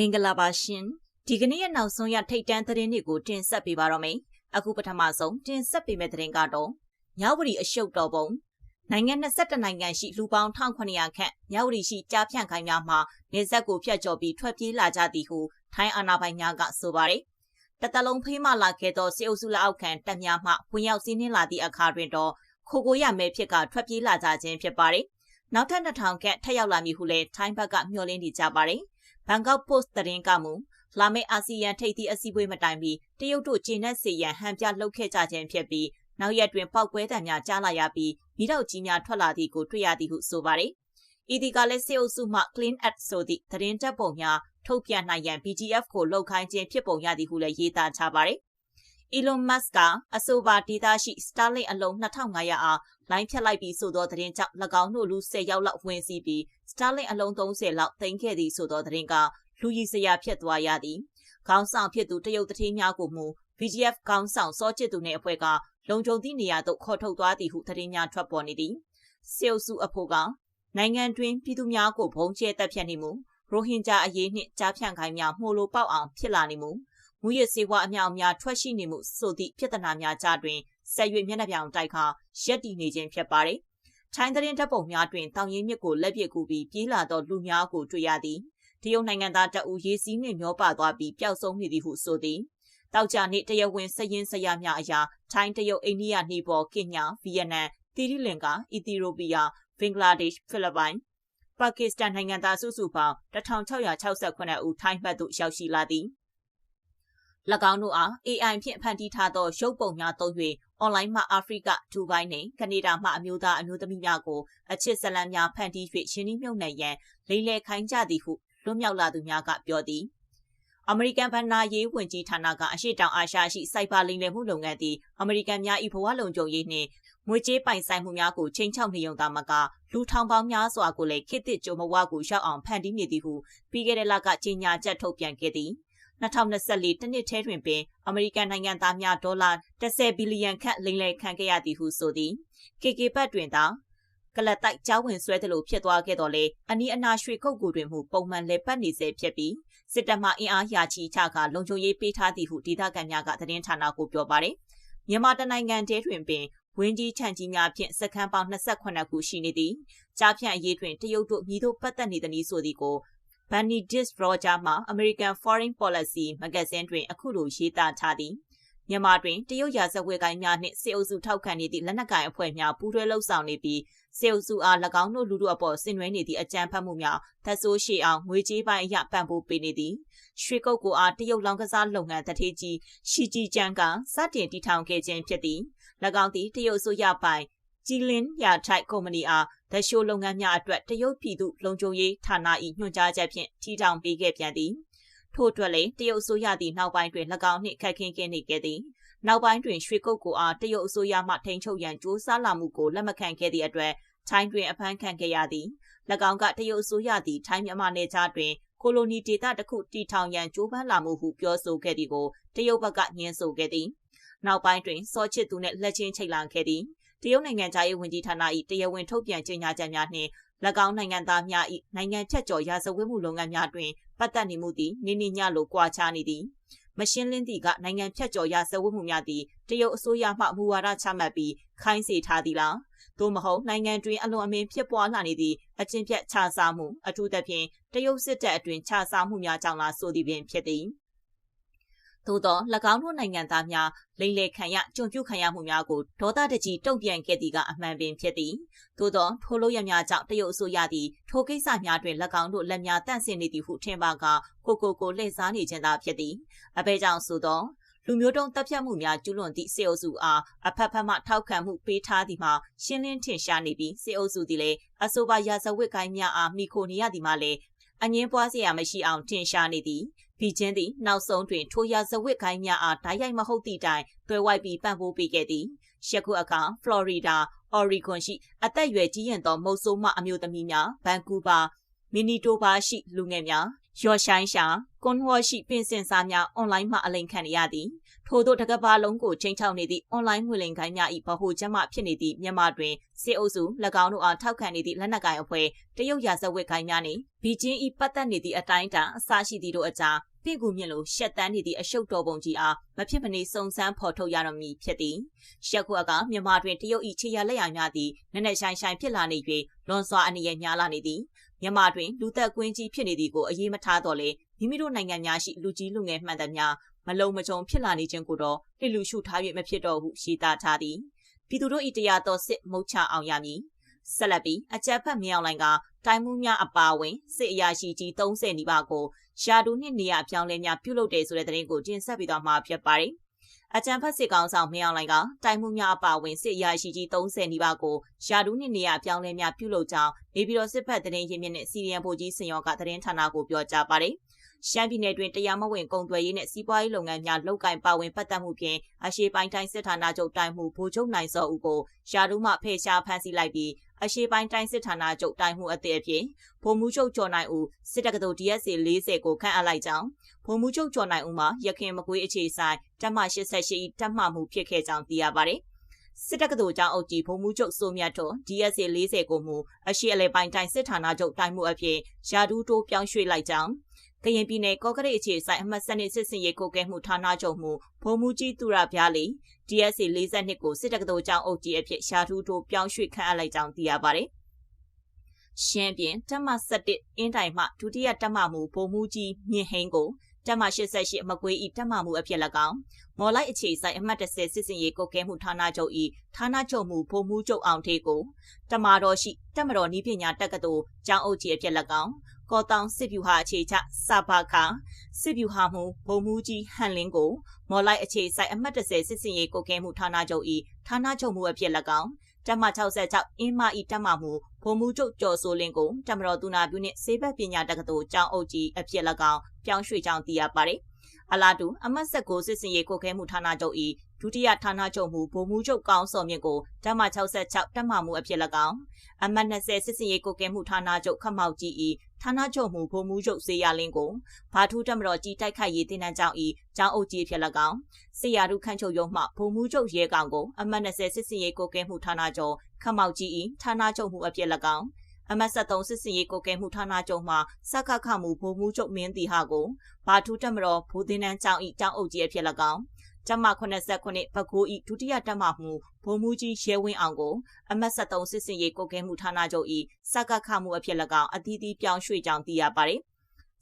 မင်္ဂလာပါရှင်ဒီကနေ့ရဲ့နောက်ဆုံးရထိတ်တန့်သတင်းတွေကိုတင်ဆက်ပေးပါတော့မယ်အခုပထမဆုံးတင်ဆက်ပေးမယ့်သတင်းကတော့မြဝတီအရှုပ်တော်ပုံနိုင်ငံ22နိုင်ငံရှိလူပေါင်း1900ခန့်မြဝတီရှိကြားဖြန့်ခိုင်းများမှာနေဆက်ကိုဖျက်ကျော်ပြီးထွက်ပြေးလာကြသည်ဟုထိုင်းအာဏာပိုင်များကဆိုပါတယ်တတလုံးဖေးမှလာခဲ့သောစေအုပ်စုလက်အောက်ခံတပ်များမှဝင်ရောက်စီးနင်းလာသည့်အခါတွင်တော့ခိုကိုရမဲဖြစ်ကထွက်ပြေးလာကြခြင်းဖြစ်ပါတယ်နောက်ထပ်2000ခန့်ထပ်ရောက်လာမည်ဟုလည်းထိုင်းဘက်ကမျှော်လင့်နေကြပါတယ် ဘန်ကောက်ပို့စ်သတင်းကမူလာမယ့်အာဆီယံထိပ်သီးအစည်းအဝေးမတိုင်မီတရုတ်တို့ကျင်းနဲ့စီရန်ဟန်ပြလှုပ်ခဲ့ကြခြင်းဖြစ်ပြီးနောက်ရက်တွင်ပောက်ကွဲတံများကြားလာရပြီးမိတော့ကြီးများထွက်လာသည်ကိုတွေ့ရသည်ဟုဆိုပါတယ်။ဤဒီကလည်းစေအုပ်စုမှ Clean Act ဆိုသည့်သတင်းတပ်ပုံများထုတ်ပြန်နိုင်ရန် BGF ကိုလှုပ်ခိုင်းခြင်းဖြစ်ပုံရသည်ဟုလည်းရေးသားထားပါတယ်။ Elon Musk ကအဆိုပါဒေတာရှိ Starlink အလုံး2500အားလိုင်းဖြတ်လိုက်ပြီးဆိုသောသတင်းကြောင့်၎င်းတို့လူ10ယောက်လောက်ဝင်စီးပြီး Starlink အလုံး30လောက်တင်ခဲ့သည်ဆိုသောသတင်းကလူကြီးစရာဖြစ်သွားရသည်။ခေါင်းဆောင်ဖြစ်သူတရုတ်တထေးများကိုမူ VGF ခေါင်းဆောင်စောချစ်သူနှင့်အဖွဲ့ကလုံခြုံသည့်နေရာသို့ခေါ်ထုတ်သွားသည်ဟုသတင်းများထွက်ပေါ်နေသည်။စေအုပ်စုအဖို့ကနိုင်ငံတွင်ပြည်သူများကိုဘုံကျဲတပ်ဖြတ်နေမှုရိုဟင်ဂျာအရေးနှင့်ကြားဖြန့်ခိုင်းများမှုလိုပေါက်အောင်ဖြစ်လာနေမှုမူရစေဝါအမြောက်များထွက်ရှိနေမှုဆိုသည့်ပြဿနာများကြားတွင်ဆက်ရွေမျက်နှာပြောင်တိုက်ခါရက်တည်နေခြင်းဖြစ်ပါတယ်။ ထိုင်းသတင်းတပ်ပုံများတွင်တောင်ရင်မြစ်ကိုလက်ပစ်ကူပြီးပြေးလာသောလူများကိုတွေ့ရသည်။တရုတ်နိုင်ငံသားတအူရေးစည်းနှင့်မျောပါသွားပြီးပျောက်ဆုံးနေသည်ဟုဆိုသည်။တောက်ကြနေ့တရဝင်းစရင်စရများအရာထိုင်းတရုတ်အိန္ဒိယနီပေါ်ကင်ညာဗီယက်နမ်တီရီလင်ကာအီသီယိုးပီးယားဘင်္ဂလားဒေ့ရှ်ဖိလစ်ပိုင်ပါကစ္စတန်နိုင်ငံသားစုစုပေါင်း1668ဦးထိုင်းဘက်သို့ရောက်ရှိလာသည်၎င်းတို့အား AI ဖြင့်ဖန်တီးထားသောရုပ်ပုံများသုံး၍ အွန်လိုင်းမှအာဖရိကဒူဘိုင်းနှင့်ကနေဒါမှအမျိုးသားအမျိုးသမီးများကိုအချစ်ဇလံများဖန်တီး၍ရှင်းနှီးမြုပ်နှံရန်လိမ့်လေခိုင်းကြသည်ဟုလွတ်မြောက်လာသူများကပြောသည်အမေရိကန်ဗန်နာရေးဝန်ကြီးဌာနကအရှိတောင်အာရှရှိစိုက်ဘာလိမ်လည်မှုလုပ်ငန်းသည်အမေရိကန်များ၏ဘဝလုံခြုံရေးနှင့်ငွေကြေးပိုင်ဆိုင်မှုများကိုချိန်ချောက်နေုံသာမကလူထောင်ပေါင်းများစွာကိုလည်းခေတ်သစ်ကြုံမဝကိုရောက်အောင်ဖန်တီးနေသည်ဟုပြီးခဲ့တဲ့လကကြေညာချက်ထုတ်ပြန်ခဲ့သည် 2024တနှစ်ထဲတွင်ပင်အမေရိကန်နိုင်ငံသားများဒေါ်လာ10ဘီလီယံခန့်လိမ်လည်ခံခဲ့ရသည်ဟုဆိုသည် KK ဘတ်တွင်သာကလတ်တိုက်ကြောင်းဝင်ဆွဲသလိုဖြစ်သွားခဲ့တော်လေအနီးအနားရွှေကုတ်ကူတွင်မှုပုံမှန်လဲပတ်နေစေဖြစ်ပြီးစစ်တပ်မှအင်အားရာချီချကလုံခြုံရေးပေးထားသည်ဟုဒေသခံများကသတင်းဌာနကိုပြောပါတယ်မြန်မာတနိုင်ငံတည်းတွင်ပင်ဝင်းကြီးခြံကြီးများဖြင့်စခန်းပေါင်း28ခုရှိနေသည်ကြားဖြန့်အရေးတွင်တရုတ်တို့မြည်တို့ပတ်သက်နေသည်ဆိုသည်ကို Benedict Roger မှ American Foreign Policy Magazine တွင် အခုလိုရေးသားထားသည်မြန်မာတွင်တရုတ်ရာဇဝတ်ကိုင်းများနှင့်စေအုပ်စုထောက်ခံနေသည့်လက်နက်ကိုင်အဖွဲ့များပူးတွဲလှုပ်ဆောင်နေပြီးစေအုပ်စုအား၎င်းတို့လူတို့အပေါ်ဆင်နွှဲနေသည့်အကြမ်းဖက်မှုများသက်ဆိုးရှိအောင်ငွေကြေးပိုင်းအရပံ့ပိုးပေးနေသည်ရွှေကုတ်ကိုအားတရုတ်လောင်ကစားလုပ်ငန်းတထေးကြီးရှီဂျီကျန်းကစတင်တည်ထောင်ခဲ့ခြင်းဖြစ်သည်၎င်းသည်တရုတ်ဆိုရပိုင်ကြည်လင်းရာထိုက်ကုမ္ပဏီအား ဒရှိုးလုပ်ငန်းများအတွက်တရုတ်ပြည်သူလုံခြုံရေးဌာန၏ညွှန်ကြားချက်ဖြင့်ထီထောင်ပေးခဲ့ပြန်သည်ထို့အတွက်လည်းတရုတ်အစိုးရသည့်နောက်ပိုင်းတွင်၎င်းနှင့်ခက်ခင်းကင်းနေခဲ့သည်နောက်ပိုင်းတွင်ရွှေကုတ်ကိုအားတရုတ်အစိုးရမှထိန်းချုပ်ရန်ကြိုးစားလာမှုကိုလက်မခံခဲ့သည့်အတွက်ထိုင်းတွင်အဖမ်းခံခဲ့ရသည်၎င်းကတရုတ်အစိုးရသည့်ထိုင်းမြန်မာနယ်ခြားတွင်ကိုလိုနီဒေသတစ်ခုတီထောင်ရန်ကြိုးပမ်းလာမှုဟုပြောဆိုခဲ့သည်ကိုတရုတ်ဘက်ကညှင်းဆိုခဲ့သည်နောက်ပိုင်းတွင်စောချစ်သူနှင့်လက်ချင်းချိတ်လာခဲ့သည် တရုတ်နိုင်ငံသားရေးဝန်ကြီးဌာန၏တရားဝင်ထုတ်ပြန်ကြေညာချက်များနှင့်၎င်းနိုင်ငံသားများ၏နိုင်ငံချက်ကျော်ရာဇဝတ်မှုလုပ်ငန်းများတွင်ပတ်သက်နေမှုသည်နေနေညလိုကွာခြားနေသည်မရှင်းလင်းသည့်ကနိုင်ငံဖြတ်ကျော်ရာဇဝတ်မှုများသည်တရုတ်အစိုးရမှမူဝါဒချမှတ်ပြီးခိုင်းစေထားသည်လားသို့မဟုတ်နိုင်ငံတွင်အလွန်အမင်းဖြစ်ပွားလာနေသည့်အကျင့်ပြတ်ခြားစားမှုအထူးသဖြင့်တရုတ်စစ်တပ်အတွင်ခြားစားမှုများကြောင့်လားဆိုသည်ပင်ဖြစ်သည် သို့သော၎င်းတို့နိုင်ငံသားများလိမ့်လေခံရကြုံပြုခံရမှုများကိုဒေါသတကြီးတုံ့ပြန်ခဲ့သည်ကအမှန်ပင်ဖြစ်သည်သို့သောထိုလိုရများကြောင့်တရုတ်အစိုးရသည်ထိုကိစ္စများတွင်၎င်းတို့လက်များတန့်စင်နေသည်ဟုထင်ပါကကိုကိုကိုလှည့်စားနေခြင်းသာဖြစ်သည်အဘဲကြောင့်ဆိုသောလူမျိုးတုံးတပ်ဖြတ်မှုများကျူးလွန်သည့်စေအုပ်စုအားအဖက်ဖက်မှထောက်ခံမှုပေးထားသည်မှာရှင်းလင်းထင်ရှားနေပြီးစေအုပ်စုသည်လည်းအဆိုပါရာဇဝတ်ကိုင်းများအားမိခိုနေရသည်မှာလည်း အငင်းပွားစရာမရှိအောင်ထင်ရှားနေသည်ဘီချင်းသည်နောက်ဆုံးတွင်ထိုရာဇဝတ်ကိုင်းများအားဓာတ်ရိုက်မဟုတ်သည့်တိုင်တွဲဝိုက်ပြီးပံ့ပိုးပေးခဲ့သည်ယခုအခါဖလော်ရီဒါအော်ရီဂွန်ရှိအသက်အရွယ်ကြီးရင့်သောမုတ်ဆိုးမအမျိုးသမီးများဗန်ကူးဗာမီနီတိုဘာရှိလူငယ်များ ရော်ဆိုင်ရှာကွန်ဝေါ်ရှိပင်စင်စာများအွန်လိုင်းမှာအလိန်ခံရသည်ထို့သောတကဘာလုံးကိုချိန်ချောက်နေသည့်အွန်လိုင်းငွေလိမ်ကိုင်းများ၏ဗဟိုချက်မှဖြစ်နေသည့်မြန်မာတွင်စစ်အုပ်စု၎င်းတို့အားထောက်ခံနေသည့်လက်နက်ကိုင်အဖွဲ့တရုတ်ရာဇဝတ်ကိုင်းများနှင့်ဘီကျင်း၏ပတ်သက်နေသည့်အတိုင်းအတာအစရှိသည့်တို့အကြားပင့်ကူမြင့်လိုရှက်တန်းနေသည့်အရှုပ်တော်ပုံကြီးအားမဖြစ်မနေစုံစမ်းဖော်ထုတ်ရတော့မည်ဖြစ်သည်ရှက်ခွက်ကမြန်မာတွင်တရုတ်၏ခြေရလက်ရများသည့်နက်နက်ရှိုင်းရှိုင်းဖြစ်လာနေ၍လွန်စွာအနေရများလာနေသည် မြန်မာတွင်လူသက်ကွင်းကြီးဖြစ်နေသည်ကိုအရေးမထားတော့လေမိမိတို့နိုင်ငံများရှိလူကြီးလူငယ်မှန်သမျှမလုံမကြုံဖြစ်လာနေခြင်းကိုတော့လှလူရှုထား၍မဖြစ်တော့ဟုရှင်းသားထားသည်ပြည်သူတို့၏တရားတော်စစ်မုတ်ချအောင်ရမည်ဆက်လက်ပြီးအကြက်ဖက်မြောင်လိုင်ကတိုင်းမှုများအပါဝင်စစ်အရာရှိကြီး30နီးပါးကိုရှာဒူနှင့်နေရအပြောင်းလဲများပြုလုပ်တယ်ဆိုတဲ့သတင်းကိုတင်ဆက်ပေးသွားမှာဖြစ်ပါတယ် အကြံဖတ်စစ်ကောင်ဆောင်မင်းအောင်လိုင်ကတိုင်းမှုများအပါဝင်စစ်ရာရှိကြီး30နီးပါးကိုယာဒူးနှင့်နေရပြောင်းလဲများပြုလုပ်ကြောင်းနေပြည်တော်စစ်ဖက်သတင်းရင်းမြစ်နဲ့စီရီယံဗိုလ်ကြီးစင်ရောကသတင်းဌာနကိုပြောကြားပါတယ်။ရှမ်းပြည်နယ်တွင်တရားမဝင်ကုန်သွယ်ရေးနှင့်စီးပွားရေးလုပ်ငန်းများလုပ်ကိုင်ပါဝင်ပတ်သက်မှုဖြင့်အရှိပိုင်းတိုင်းစစ်ဌာနချုပ်တိုင်းမှုဗိုလ်ချုပ်နိုင်စောဦးကိုရှာဒူးမှဖယ်ရှားဖမ်းဆီးလိုက်ပြီး အရှိပိုင်းတိုင်းစစ်ဌာနချုပ်တိုင်းမှုအသည့်အဖြစ်ဗိုလ်မှူးချုပ်ကျော်နိုင်ဦးစစ်တက္ကသိုလ် DSC 40ကိုခန့်အပ်လိုက်ကြောင်းဗိုလ်မှူးချုပ်ကျော်နိုင်ဦးမှရခင်မကွေးအခြေဆိုင်တပ်မ88တပ်မှမှုဖြစ်ခဲ့ကြောင်းသိရပါတယ်စစ်တပ်ကတော်ကြောင့်အုပ်ကြီးဘုံမှုချုပ်စိုးမြတ်တော် DSC 40ကိုမူအရှိအလဲပိုင်းတိုင်းစစ်ဌာနချုပ်တိုင်းမှုအဖြစ်ယာဒူးတိုးပြောင်းရွှေ့လိုက်ကြောင်း ကရင်ပြည်နယ်ကော့ကရိတ်အခြေဆိုင်အမှတ်စနစ်စစ်စင်ရေးကိုကဲမှုဌာနချုပ်မှုဘုံမူကြီးသူရပြားလီ DSC 42ကိုစစ်တပ်ကတော်ကြောင့်အုပ်ကြီးအဖြစ်ရှာထူးထိုးပြောင်းရွှေ့ခန့်အပ်လိုက်ကြောင်းသိရပါတယ်။ရှမ်းပြည်တပ်မ17အင်းတိုင်မှဒုတိယတပ်မမှုဘုံမူကြီးမြင့်ဟင်းကိုတပ်မ88မကွေးဤတပ်မမှုအဖြစ်၎င်းမော်လိုက်အခြေဆိုင်အမှတ်30စစ်စင်ရေးကိုကဲမှုဌာနချုပ်ဤဌာနချုပ်မှုဘုံမူချုပ်အောင်ထေးကိုတမာတော်ရှိတပ်မတော်ဤပညာတက္ကသိုလ်ကျောင်းအုပ်ကြီးအဖြစ်၎င်း ကောတောင်စစ်ဗျူဟာအခြေချစပါခစစ်ဗျူဟာမှုဘုံမူကြီးဟန်လင်းကိုမော်လိုက်အခြေဆိုင်အမှတ်30စစ်စင်ရေးကိုကဲမှုဌာနချုပ်ဤဌာနချုပ်မှုအဖြစ်၎င်းတပ်မ66အင်းမဤတပ်မမှုဘုံမူချုပ်ကျော်စိုးလင်းကိုတမတော်သူနာပြုနှင့်စေဘက်ပညာတက္ကသိုလ်ကျောင်းအုပ်ကြီးအဖြစ်၎င်းပြောင်းရွှေ့ကြောင်းသိရပါတယ်။အလားတူအမတ်ဆက်ကိုစစ်စင်ရေးကိုခဲမှုဌာနချုပ်ဤ ဒုတိယဌာနချုပ်မှူးဗိုလ်မှူးချုပ်ကောင်းစောမြင့်ကိုဓမ္မ66တက်မှမှုအဖြစ်၎င်းအမတ်20စစ်စင်ရေးကိုကဲမှုဌာနချုပ်ခမောက်ကြီး၏ဌာနချုပ်မှူးဗိုလ်မှူးချုပ်စေရလင်းကိုဘာထူးတက်မတော်ကြီးတိုက်ခိုက်ရေးတင်နန်းကြောင့်၏ကျောင်းအုပ်ကြီးအဖြစ်၎င်းစေရတုခန့်ချုပ်ရုံးမှဗိုလ်မှူးချုပ်ရဲကောင်ကိုအမတ်20စစ်စင်ရေးကိုကဲမှုဌာနချုပ်ခမောက်ကြီး၏ဌာနချုပ်မှူးအဖြစ်၎င်းအမတ်73စစ်စင်ရေးကိုကဲမှုဌာနချုပ်မှစက္ခခမှုဗိုလ်မှူးချုပ်မင်းတီဟာကိုဘာထူးတက်မတော်ဘူသင်းနန်းကျောင်းဤကျောင်းအုပ်ကြီးအဖြစ်၎င်း ကျမ89ဘကိုးဤဒုတိယတက်မှမှုဗိုလ်မှူးကြီးရဲဝင်းအောင်ကိုအမတ်73စစ်စင်ရေးကိုကဲမှုဌာနချုပ်ဤစက္ကခမှုအဖြစ်၎င်းအသီးသီးပြောင်းရွှေ့ကြောင်းသိရပါတယ်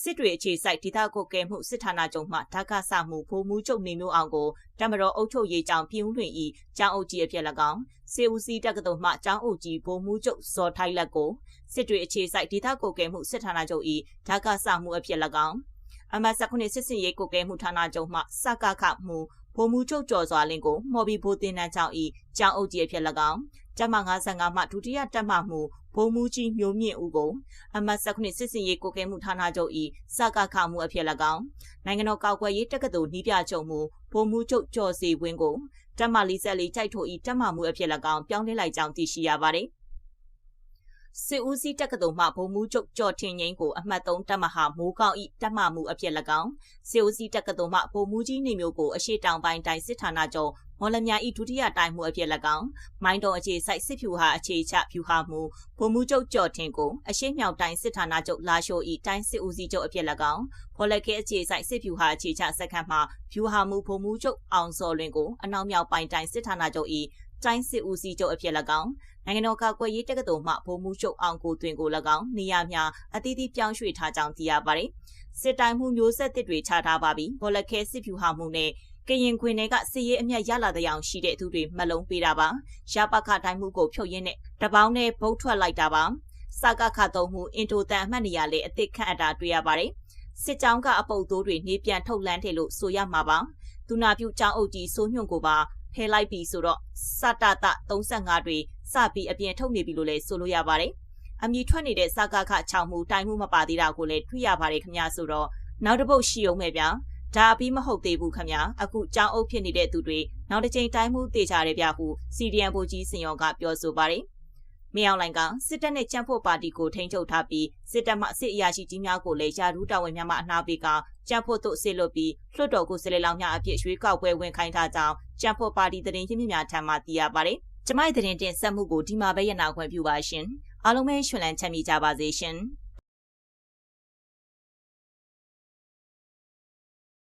စစ်တွေအခြေစိုက်ဒေသကိုကဲမှုစစ်ဌာနချုပ်မှဓာကဆမှုဗိုလ်မှူးချုပ်နေမျိုးအောင်ကိုတမတော်အုပ်ချုပ်ရေးကြောင့်ပြည်ဦးလွင်ဤကျောင်းအုပ်ကြီးအဖြစ်၎င်းစေဦးစီးတက္ကသိုလ်မှကျောင်းအုပ်ကြီးဗိုလ်မှူးချုပ်ဇော်ထိုက်လက်ကိုစစ်တွေအခြေစိုက်ဒေသကိုကဲမှုစစ်ဌာနချုပ်ဤဓာကဆမှုအဖြစ်၎င်းအမတ်စခုနှစ်စစ်စင်ရေးကိုကဲမှုဌာနချုပ်မှစကခမှု ဗိုလ်မှူးချုပ်ကျော်စွာလင်းကိုမော်ဘီဘိုတင်နန်းချောင်းဤကျောင်းအုပ်ကြီးအဖြစ်၎င်းတပ်မ55မှဒုတိယတပ်မမှုဘုံမူကြီးမျိုးမြင့်ဦးကိုအမတ်စခုနှစ်စစ်စင်ရေးကိုကဲမှုဌာနချုပ်ဤစကခမှုအဖြစ်၎င်းနိုင်ငံတော်ကောက်ွယ်ရေးတက္ကသိုလ်နှီးပြချုပ်မှုဘုံမူချုပ်ကျော်စီဝင်းကိုတပ်မ44ကြိုက်ထိုဤတပ်မမှုအဖြစ်၎င်းပြောင်းလဲလိုက်ကြောင်းသိရှိရပါတယ် စစ်ဦးစီးတက္ကသိုလ်မှဗိုလ်မှူးချုပ်ကျော်ထင်ငိမ့်ကိုအမှတ်3တပ်မဟာမိုးကောင်းဤတပ်မမှုအဖြစ်၎င်းစစ်ဦးစီးတက္ကသိုလ်မှဗိုလ်မှူးကြီးနေမျိုးကိုအရှိတောင်ပိုင်းတိုင်းစစ်ဌာနချုပ်မော်လမြိုင်ဤဒုတိယတိုင်းမှုအဖြစ်၎င်းမိုင်းတော်အခြေစိုက်စစ်ဖြူဟာအခြေချဖြူဟာမှုဗိုလ်မှူးချုပ်ကျော်ထင်ကိုအရှိမြောက်တိုင်းစစ်ဌာနချုပ်လာရှိုဤတိုင်းစစ်ဦးစီးချုပ်အဖြစ်၎င်းဖော်လက်ကဲအခြေစိုက်စစ်ဖြူဟာအခြေချစက္ကန့်မှာဖြူဟာမှုဗိုလ်မှူးချုပ်အောင်စော်လွင်ကိုအနောက်မြောက်ပိုင်းတိုင်းစစ်ဌာနချုပ်ဤ တိုင်းစစ်ဦးစီးချုပ်အဖြစ်၎င်းနိုင်ငံတော်ကာကွယ်ရေးတက္ကသိုလ်မှဗိုလ်မှူးချုပ်အောင်ကိုတွင်ကို၎င်းနေရာများအသီးသီးပြောင်းရွှေ့ထားကြောင်းသိရပါတယ်။စစ်တိုင်းမှုမျိုးဆက်တစ်တွေချထားပါပြီးဘောလခဲစစ်ဖြူဟာမှုနဲ့ကရင်ခွင်တွေကစစ်ရေးအမျက်ရလာတဲ့အောင်ရှိတဲ့သူတွေမလုံးပေးတာပါ။ရပခတိုင်းမှုကိုဖြုတ်ရင်းနဲ့တပေါင်းနဲ့ဗုတ်ထွက်လိုက်တာပါ။စကခသုံးမှုအင်တိုတန်အမှတ်နေရာလေအစ်စ်ခန့်အပ်တာတွေ့ရပါတယ်။စစ်ကြောင်းကအပုတ်သိုးတွေနေပြန်ထုတ်လန်းတယ်လို့ဆိုရမှာပါ။သူနာပြုကျောင်းအုပ်ကြီးစိုးညွန့်ကိုပါ ဖဲလိုက်ပြီဆိုတော့စတတ35တွေစပြီးအပြင်ထုတ်နေပြီလို့လည်းဆိုလို့ရပါတယ်။အမည်ထွက်နေတဲ့စကားခ6မှုတိုင်မှုမပါသေးတာကိုလည်းတွေ့ရပါတယ်ခင်ဗျာဆိုတော့နောက်တစ်ပုတ်ရှိအောင်ပဲဗျာ။ဒါအပြီးမဟုတ်သေးဘူးခင်ဗျာ။အခုကြောင်းအုပ်ဖြစ်နေတဲ့သူတွေနောက်တစ်ချိန်တိုင်မှုတေချာတယ်ဗျာဟုစီဒီအန်ဘူကြီးစင်ရောကပြောဆိုပါတယ်။။မြေအောင်လိုင်ကစစ်တပ်နဲ့ကြံ့ဖို့ပါတီကိုထိန်းချုပ်ထားပြီးစစ်တပ်မှစစ်အရာရှိကြီးများကိုလည်းယာရူးတာဝန်များမှအနာပေးကကြံ့ဖို့တို့ဆစ်လွတ်ပြီးလွှတ်တော်ကိုစလေလောင်များအဖြစ်ရွေးကောက်ပွဲဝင်ခိုင်းထားကြောင်း ကြံ့ဖို့ပါတီသတင်းရင်းမြစ်များထံမှသိရပါတယ်။ကျမရဲ့သတင်းတင်ဆက်မှုကိုဒီမှာပဲရနာခွင့်ပြုပါရှင်။အားလုံးပဲရှင်လန်းချမ်းမြေ့ကြပါစေရှင်။